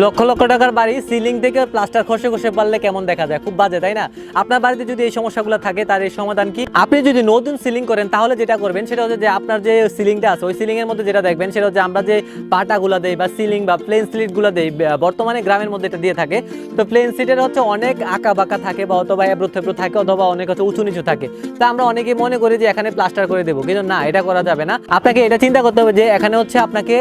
লক্ষ লক্ষ টাকার বাড়ি সিলিং থেকে প্লাস্টার খসে খসে পারলে কেমন দেখা যায়? খুব বাজে, তাই না? আপনার বাড়িতে যদি এই সমস্যাগুলো থাকে, তার এই সমাধান কি? আপনি যদি নতুন সিলিং করেন, তাহলে যেটা করবেন, সেটা হচ্ছে যে আপনার যে সিলিংটা আছে, ওই সিলিং এর মধ্যে যেটা দেখবেন, সেটা হচ্ছে আমরা যে পাটাগুলো দেই বা সিলিং বা প্লেন স্লিটগুলো দেই বর্তমানে গ্রামের মধ্যে এটা দিয়ে থাকে। তো প্লেন সিটের হচ্ছে অনেক আঁকা বাঁকা থাকে বা অথবা এবড়ো থেবড়ো থাকে অথবা অনেক হচ্ছে উঁচু নিচু থাকে। তা আমরা অনেকে মনে করি যে এখানে প্লাস্টার করে দেবো, কিন্তু না, এটা করা যাবে না। আপনাকে এটা চিন্তা করতে হবে যে এখানে হচ্ছে আপনাকে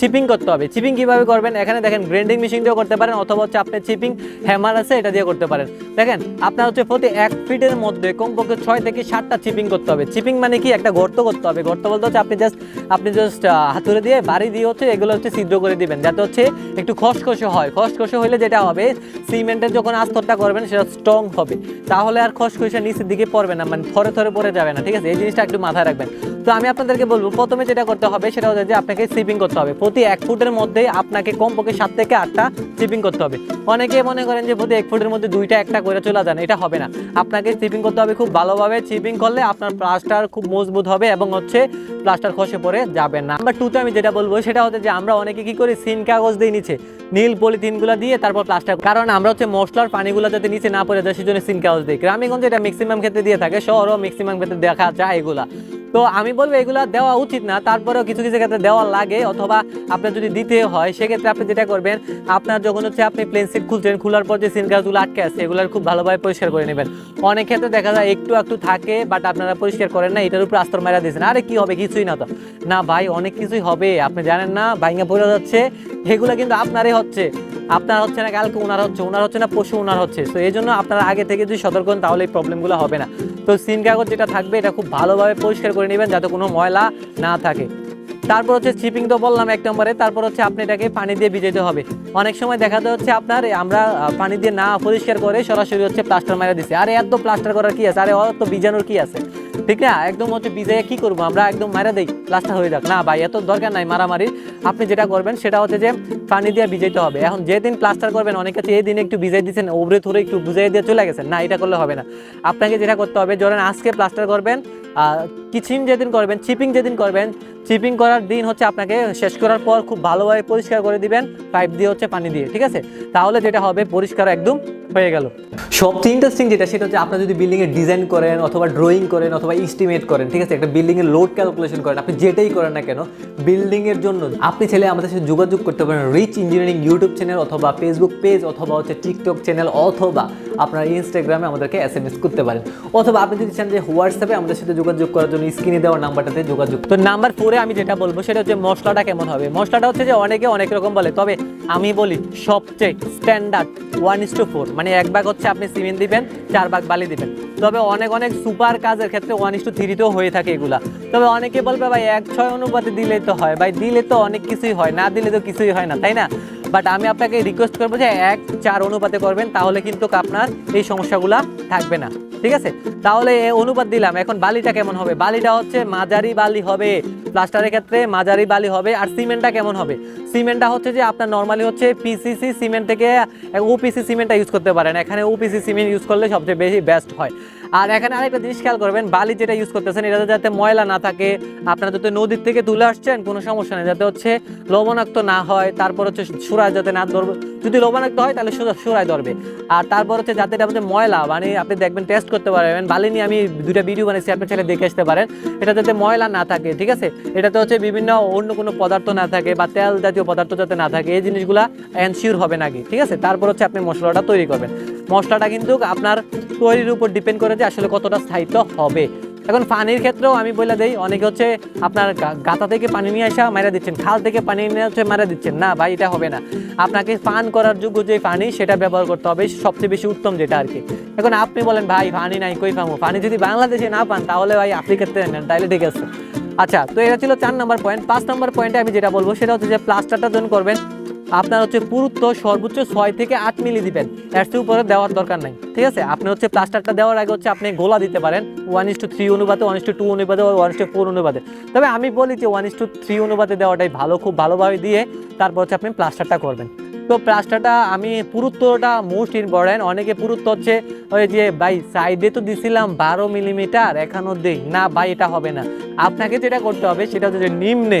চিপিং করতে হবে। চিপিং কীভাবে করবেন? এখানে দেখেন গ্রাইন্ডিং মেশিন দিয়েও করতে পারেন অথবা হচ্ছে আপনি চিপিং হ্যামার আছে, এটা দিয়ে করতে পারেন। দেখেন, আপনার হচ্ছে প্রতি এক ফিটের মধ্যে কমপক্ষে ছয় থেকে সাতটা চিপিং করতে হবে। চিপিং মানে কি? একটা গর্ত করতে হবে। গর্ত বলতে হচ্ছে আপনি জাস্ট আপনি জাস্ট হাতুড়ে দিয়ে বাড়ি দিয়ে হচ্ছে এগুলো হচ্ছে ছিদ্র করে দিবেন, যাতে হচ্ছে একটু খসখসে হয়। খসখসে হলে যেটা হবে, সিমেন্টের যখন আস্তরটা করবেন, সেটা স্ট্রং হবে। তাহলে আর খসখসে নিচের দিকে পড়বে না মানে থরে থরে পড়ে যাবে না, ঠিক আছে? এই জিনিসটা একটু মাথায় রাখবেন। তো আমি আপনাদেরকে বলব, প্রথমে যেটা করতে হবে সেটা হচ্ছে যে আপনাকে সিপিং করতে হবে। প্রতি এক ফুটের মধ্যে আপনাকে কমপক্ষে সাত থেকে আটটা চিপিং করতে হবে। অনেকে মনে করেন যে প্রতি এক ফুটের মধ্যে দুইটা, একটা করে চলে যান, এটা হবে না। আপনাকে চিপিং করতে হবে খুব ভালোভাবে। চিপিং করলে আপনার প্লাস্টার খুব মজবুত হবে এবং হচ্ছে প্লাস্টার খসে পড়ে যাবে না। নাম্বার টুতে আমি যেটা বলব সেটা হচ্ছে যে আমরা অনেকে কি করি, সিন কাগজ দিয়ে নিচে, নীল পলিথিনগুলো দিয়ে তারপর প্লাস্টার কারণ আমরা হচ্ছে মশলার পানিগুলো যাতে নিচে না পড়ে যায়, সেজন্য সিন কাগজ দিই। গ্রামেগঞ্জে এটা ম্যাক্সিমাম ক্ষেত্রে দিয়ে থাকে, শহরও ম্যাক্সিমাম ক্ষেত্রে দেখা যায় এগুলা। তো আমি বলব এগুলা দেওয়া উচিত না, তারপরেও কিছু কিছু ক্ষেত্রে দেওয়া লাগে অথবা আপনার যদি দিতে হয়, সেক্ষেত্রে আপনি যেটা করবেন, আপনার যখন হচ্ছে আপনি প্লেন সিট খুলছেন, খোলার পর যে সিন গাছগুলো আটকে আছে, এগুলোর খুব ভালোভাবে পরিষ্কার করে নেবেন। অনেক ক্ষেত্রে দেখা যায় একটু একটু থাকে বাট আপনারা পরিষ্কার করেন না, এটার উপর আস্তর মারা দিয়েছেন। আরে কি হবে? কিছুই না তো। না ভাই, অনেক কিছুই হবে, আপনি জানেন না, ভাইঙ্গা পড়ে যাচ্ছে, এগুলো কিন্তু আপনারই হচ্ছে। আপনার হচ্ছে না কালকে ওনার হচ্ছে ওনার হচ্ছে না পশু ওনার হচ্ছে। তো এই জন্য আপনারা আগে থেকে যদি সতর্ক হন, তাহলে এই প্রবলেমগুলো হবে না। তো সিন কাগজ যেটা থাকবে, এটা খুব ভালোভাবে পরিষ্কার করে নেবেন যাতে কোনো ময়লা না থাকে। তারপর হচ্ছে চিপিং তো বললাম এক নম্বরে, তারপর হচ্ছে আপনি এটাকে পানি দিয়ে ভিজাইতে হবে। অনেক সময় দেখা যাচ্ছে আপনার আমরা পানি দিয়ে না পরিষ্কার করে সরাসরি হচ্ছে প্লাস্টার মারা দিচ্ছি আরে এত প্লাস্টার করার কি আছে? আরে অত বীজাণুর কি আছে? ঠিক না? একদম হচ্ছে বিজয়ে কি করব? আমরা একদম মারা দেই প্লাস্টার হয়ে যাক। না ভাই, এত দরকার নাই মারামারি আপনি যেটা করবেন, সেটা হচ্ছে যে পানি দিয়ে ভিজাইতে হবে। এখন যেদিন প্লাস্টার করবেন, অনেকে এই দিন একটু ভিজাই দিচ্ছেন ওবরে ধরে একটু বুঝাই দিয়ে চলে গেছেন। না, এটা করলে হবে না। আপনাকে যেটা করতে হবে, ধরেন আজকে প্লাস্টার করবেন কিচিং যেদিন করবেন, চিপিং যেদিন করবেন চিপিং করার দিন হচ্ছে আপনাকে শেষ করার পর খুব ভালোভাবে পরিষ্কার করে দিবেন পাইপ দিয়ে হচ্ছে পানি দিয়ে, ঠিক আছে? তাহলে যেটা হবে, পরিষ্কার একদম হয়ে গেল। সবচেয়ে ইন্টারেস্টিং যেটা, সেটা হচ্ছে আপনার যদি বিল্ডিং এর ডিজাইন করেন অথবা ড্রয়িং করেন অথবা এস্টিমেট করেন, ঠিক আছে? একটা বিল্ডিং এর লোড ক্যালকুলেশন করেন, আপনি যেটাই করেন না কেন বিল্ডিং এর জন্য আপনি ছেলে আমাদের সাথে যোগাযোগ করতে পারেন রিচ ইঞ্জিনিয়ারিং ইউটিউব চ্যানেল অথবা ফেসবুক পেজ অথবা হচ্ছে টিকটক চ্যানেল অথবা আপনার ইনস্টাগ্রামে আমাদেরকে এস এম এস করতে পারেন। অথবা আপনি যদি চান যে হোয়াটসঅ্যাপে আমাদের সাথে যোগাযোগ করার জন্য স্ক্রিনে দেওয়া নাম্বারটাতে যোগাযোগ। তো নাম্বার ফোরে আমি যেটা বলব সেটা হচ্ছে মশলাটা কেমন হবে? মশলাটা হচ্ছে যে অনেকে অনেক রকম বলে, তবে আমি বলি সবচেয়ে standard one is two four মানে এক ভাগ হচ্ছে আপনি সিমেন্ট দিবেন, চার ভাগ বালি দিবেন। তবে অনেক অনেক সুপার কাজের ক্ষেত্রে ওয়ান ইস টু থ্রিতেও হয়ে থাকে এগুলা। তবে অনেকে বলবে ভাই, এক, ছয় অনুপাতে দিলে তো হয়। ভাই, দিলে তো অনেক কিছুই হয়, না দিলে তো কিছুই হয় না, তাই না? বাট আমি আপনাকে রিকোয়েস্ট করব যে এক চার অনুপাতে করবেন, তাহলে কিন্তু আপনার এই সমস্যাগুলো থাকবে না। ঠিক আছে? তাহলে অনুপাত দিলাম। এখন বালিটা কেমন হবে? বালিটা হচ্ছে মাঝারি বালি হবে। প্লাস্টারের ক্ষেত্রে মাঝারি বালি হবে। আর সিমেন্টটা কেমন হবে? সিমেন্টটা হচ্ছে যে আপনার নর্মালি হচ্ছে পিসিসি সিমেন্ট থেকে ওপিসি সিমেন্টটা ইউজ করতে পারেন। এখানে ওপিসি সিমেন্ট ইউজ করলে সবচেয়ে বেশি বেস্ট হয়। আর এখানে আরেকটা জিনিস খেয়াল করবেন, বালি যেটা ইউজ করতেছেন এটাতে যাতে ময়লা না থাকে। আপনারা যাতে নদীর থেকে তুলে আসছেন, কোনো সমস্যা নেই, যাতে হচ্ছে লবণাক্ত না হয়, তারপর হচ্ছে সুরায় যাতে না ধরবে। যদি লবণাক্ত হয়, তাহলে সুরা- সুরায় ধরবে। আর তারপর হচ্ছে যাতে এটা হচ্ছে ময়লা মানে আপনি দেখবেন টেস্ট করতে পারবেন। বালি নিয়ে আমি দুইটা ভিডিও বানিয়েছি আপনি ছেলে দেখে আসতে পারেন। এটা যাতে ময়লা না থাকে, ঠিক আছে? এটাতে হচ্ছে বিভিন্ন অন্য কোনো পদার্থ না থাকে বা তেল জাতীয় পদার্থ যাতে না থাকে, এই জিনিসগুলা এনশিওর হবে নাকি, ঠিক আছে? তারপর হচ্ছে আপনি মশলাটা তৈরি করবেন। মশলাটা কিন্তু আপনার তৈরির উপর ডিপেন্ড করে যে আসলে কতটা স্থায়িত্ব হবে। এখন পানির ক্ষেত্রেও আমি বলে দেই, অনেকে হচ্ছে আপনার গাতা থেকে পানি নিয়ে আসা মারা দিচ্ছেন, খাল থেকে পানি নিয়ে হচ্ছে মারা দিচ্ছেন। না ভাই, এটা হবে না। আপনাকে পান করার যোগ্য যে পানি, সেটা ব্যবহার করতে হবে, সবচেয়ে বেশি উত্তম যেটা আর কি এখন আপনি বলেন, ভাই, পানি নাই, কই পাবো পানি যদি বাংলাদেশে না পান, তাহলে ভাই আফ্রিকাতে নেন তাহলে ঠিক আছে। আচ্ছা তো এটা ছিল চার নম্বর পয়েন্ট পাঁচ নম্বর পয়েন্টে আমি যেটা বলব, সেটা হচ্ছে যে প্লাস্টারটা যখন করবেন। আপনার হচ্ছে পুরুত্ব সর্বোচ্চ ছয় থেকে আট মিলি দিবেন। এর চেয়ে উপরে দেওয়ার দরকার নাই। ঠিক আছে? আপনি হচ্ছে প্লাস্টারটা দেওয়ার আগে হচ্ছে আপনি গোলা দিতে পারেন। ওয়ান ইস টু থ্রি অনুপাতে ওয়ান ইস টু টু অনুপাতে ওয়ান ইস টু ফোর অনুপাতে। তবে আমি বলি যে ওয়ান ইস টু থ্রি অনুপাতে দেওয়াটাই ভালো, খুব ভালোভাবে দিয়ে তারপর হচ্ছে আপনি প্লাস্টারটা করবেন। তো প্লাস্টারটা আমি পুরুত্বটা মোস্ট ইম্পর্টেন্ট অনেকে পুরুত্ব হচ্ছে ওই যে, ভাই সাইডে তো দিছিলাম বারো মিলিমিটার এখানেও দিই। না, ভাই, এটা হবে না। আপনাকে যেটা করতে হবে সেটা হচ্ছে যে নিম্নে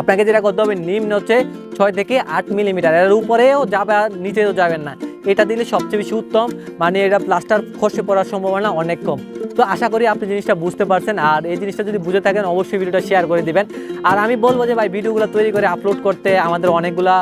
আপনাকে যেটা করতে হবে, নিম্ন হচ্ছে ছয় থেকে আট মিলিমিটার এর উপরেও যাবে আর নিচেও যাবেন না। এটা দিলে সবচেয়ে বেশি উত্তম মানে এটা প্লাস্টার খসে পড়ার সম্ভাবনা অনেক কম। তো আশা করি আপনি জিনিসটা বুঝতে পারছেন, আর এই জিনিসটা যদি বুঝে থাকেন, অবশ্যই ভিডিওটা শেয়ার করে দিবেন। আর আমি বলব যে ভাই, ভিডিওগুলো তৈরি করে আপলোড করতে আমাদের অনেকগুলা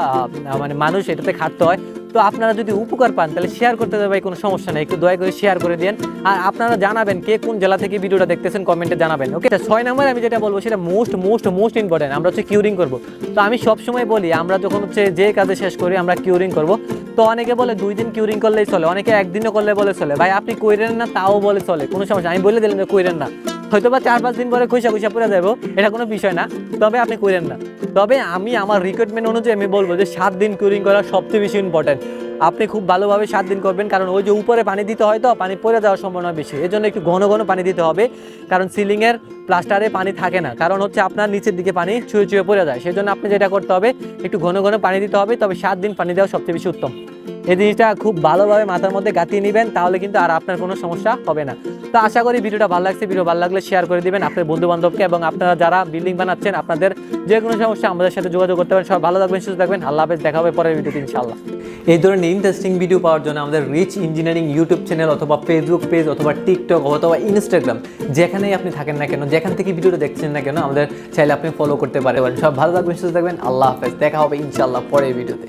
মানে মানুষ এটাতে খাটতে হয়। তো আপনারা যদি উপকার পান, তাহলে শেয়ার করতে দেবে কোনো সমস্যা নেই। একটু দয়া করে শেয়ার করে দিন আর আপনারা জানাবেন কে কোন জেলা থেকে ভিডিওটা দেখতেছেন, কমেন্টে জানাবেন। ওকে ছয় নম্বর আমি যেটা বলব, সেটা মোস্ট মোস্ট মোস্ট ইম্পর্টেন্ট আমরা হচ্ছে কিউরিং করব। তো আমি সবসময় বলি, আমরা যখন হচ্ছে যে কাজে শেষ করি, আমরা কিউরিং করব। তো অনেকে বলে, দুই দিন কিউরিং করলেই চলে। অনেকে একদিনও করলে বলে চলে। ভাই, আপনি কইরেন না, তাও বলে চলে। কোনো সমস্যা আমি বলে দিলাম যে কইরেন না। হয়তো বা চার পাঁচ দিন পরে খুঁজা খুঁজা পড়ে যাব এটা কোনো বিষয় না। তবে আপনি কইরেন না। তবে আমি আমার রিকোয়ারমেন্ট অনুযায়ী আমি বলব যে সাত দিন কিউরিং করা সবচেয়ে বেশি ইম্পর্টেন্ট আপনি খুব ভালোভাবে সাত দিন করবেন, কারণ ওই যে উপরে পানি দিতে হয় তো, পানি পড়ে যাওয়ার সম্ভাবনা বেশি। এই জন্য একটু ঘন ঘন পানি দিতে হবে, কারণ সিলিংয়ের প্লাস্টারে পানি থাকে না। কারণ হচ্ছে আপনার নিচের দিকে পানি ছুঁয়ে ছুঁয়ে পড়ে যায়। সেই জন্য আপনি যেটা করতে হবে, একটু ঘন ঘন পানি দিতে হবে, তবে সাত দিন পানি দেওয়া সবচেয়ে বেশি উত্তম। এই জিনিসটা খুব ভালোভাবে মাথার মধ্যে গাঁথিয়ে নেবেন, তাহলে কিন্তু আর আপনার কোনো সমস্যা হবে না। তো আশা করি ভিডিওটা ভালো লাগছে, ভিডিও ভালো লাগলে শেয়ার করে দিবেন আপনার বন্ধু বান্ধবকে এবং আপনারা যারা বিল্ডিং বানাচ্ছেন, আপনাদের যে কোনো সমস্যা আমাদের সাথে যোগাযোগ করতে পারেন। সব ভালো থাকবেন, সুস্থ থাকবেন। আল্লাহ হাফেজ, দেখা হবে পরের ভিডিওতে ইনশাল্লাহ এই ধরনের ইন্টারেস্টিং ভিডিও পাওয়ার জন্য আমাদের রিচ ইঞ্জিনিয়ারিং ইউটিউব চ্যানেল অথবা ফেসবুক পেজ অথবা টিকটক অথবা ইনস্টাগ্রাম যেখানেই আপনি থাকেন না কেন, যেখান থেকে ভিডিওটা দেখছেন না কেন, আমাদের চাইলে আপনি ফলো করতে পারেন। সব ভালো থাকবেন, সুস্থ থাকবেন। আল্লাহ হাফেজ, দেখা হবে ইনশাল্লাহ পরের ভিডিওতে